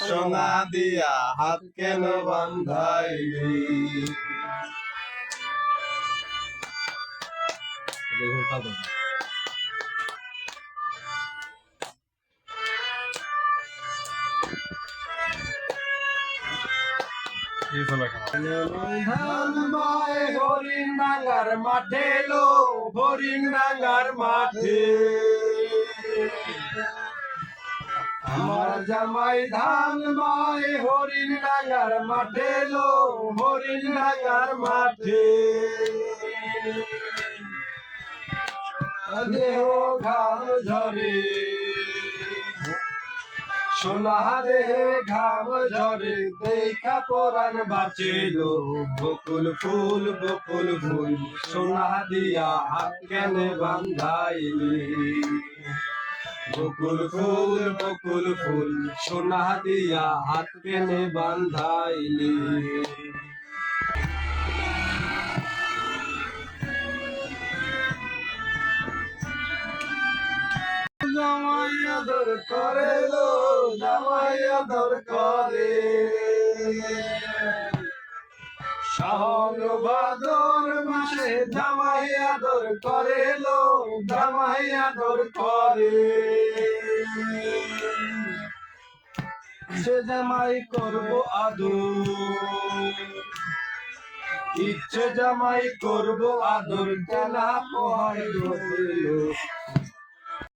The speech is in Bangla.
সোনা দিয়া হাত কেন মায় হরিণ ডাঙ্গার মাঠে লো হরিণ ডাঙ্গার মাঠে। আমার জামাই ধান মায়, হরিণ ডাঙ্গার মাঠে লো, হরিণ ডাঙ্গার মাঠে। দেহ ঘাম ঝরে, সোনা দেহে ঘাম ঝরে, দেখা পরাণ বাঁচিল বকুল ফুল বকুল ফুল, সোনা দিয়া হাত কেনে বান্ধাইলি? বকুল ফুল বকুল ফুল সোনা দিয়া হাত কেনে বান্ধাইলি। করে লো জামাই আদর করে। শাহন ভাদর মাসে জামাই আদর করে লো জামাই আদর করে। সে জামাই করব আদর। ইচ্ছে জামাই করব আদর কেনা পোহাই